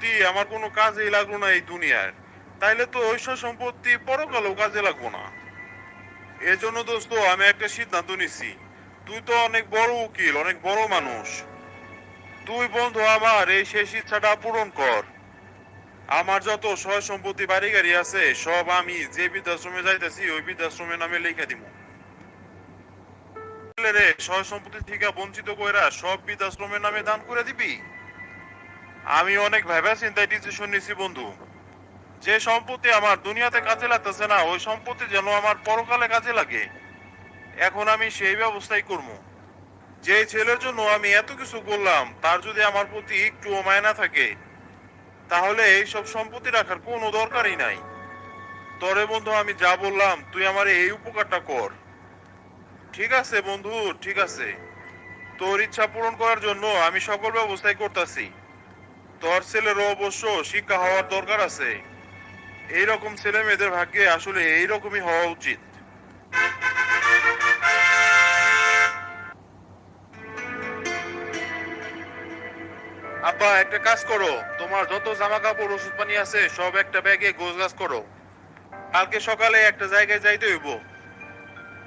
সম্পত্তি আমার কোনো কাজেই লাগল না এই দুনিয়ার তাইলে তো সব সম্পত্তি পরকালেও কাজে লাগবো না। এজন্য দোস্ত, আমি একটা সিদ্ধান্ত নিছি। তুই তো অনেক বড় উকিল, অনেক বড় মানুষ। তুই বন্ধু, আমার এই শেষ ইচ্ছাটা পূরণ কর। আমার যত সয় সম্পত্তি বাড়ি গাড়ি আছে, সব আমি যে বৃদ্ধাশ্রমে যাইতেছি, ওই বৃদ্ধাশ্রমের নামে লিখে দিব রে, সয় সম্পত্তি থেকে বঞ্চিত কইরা সব বৃদ্ধাশ্রমের নামে দান করে দিবি? আমি অনেক ভেবে চিন্তায় ডিসিশন নিছি, বন্ধু। যে সম্পত্তি আমার দুনিয়াতে কাজে লাগতেছে না, ওই সম্পত্তি যেন আমার পরকালে কাজে লাগে। এখন আমি সেই ব্যবস্থাই করব। যে ছেলের জন্য আমি এত কিছু করলাম, তার যদি আমার প্রতি একটু মায়না থাকে, তাহলে এইসব সম্পত্তি রাখার কোনো দরকারই নাই। তরে বন্ধু, আমি যা বললাম, তুই আমার এই উপকারটা কর। ঠিক আছে, বন্ধু, ঠিক আছে। তোর ইচ্ছা পূরণ করার জন্য আমি সকল ব্যবস্থাই করতেছি। তোর ছেলেরও অবশ্য শিক্ষা হওয়ার দরকার আছে। এইরকম ছেলে মেয়েদের ভাগ্যে আসলে এইরকমই হওয়া উচিত। আব্বা, একটা কাজ করো। তোমার যত জামা কাপড় ওষুধ পানি আছে, সব একটা ব্যাগে গোছগাছ করো। কালকে সকালে একটা জায়গায় যাইতে হইব।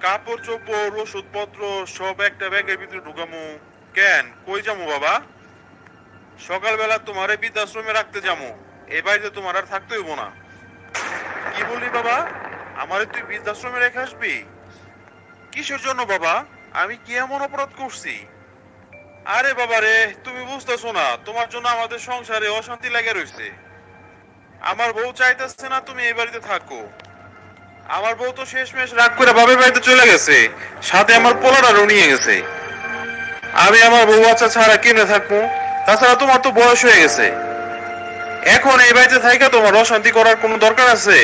কাপড়, চোপড়, ওষুধপত্র, সব একটা ব্যাগের ভিতরে ঢুকামু। কেন? কই যামু বাবা? সকালবেলা তোমারে বৃদ্ধাশ্রমে রাখতে যাব এই বাড়িতে তোমার আর থাকতে হইব না। কি বললি বাবা? আমারে তুই বৃদ্ধাশ্রমে রেখে আসবি? কিসের জন্য বাবা? আমি কি এমন অপরাধ করছি? আরে বাবা রে, তুমি বুঝতেছো না, তোমার জন্য আমাদের সংসারে অশান্তি লেগে রয়েছে আমার বউ চাইতেছে না তুমি এই বাড়িতে থাকো। আমার বউ তো শেষমেশ রাগ করে বাবার বাড়িতে চলে গেছে, সাথে আমার পোলাটারও নিয়ে গেছে। আমি আমার বউ বাচ্চা ছাড়া কিনে থাকব? তাছাড়া তোমার তো বয়স হয়ে গেছে। এখন এই বাড়িতে থাইকা তোমার অশান্তি করার কোনো দরকার আছে?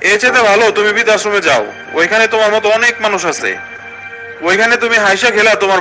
এর চেয়ে ভালো, তুমি বৃদ্ধাশ্রমে যাও। ওইখানে তোমার মতো অনেক মানুষ আছে। ওইখানে তুমি হাইসা খেলা, তোমার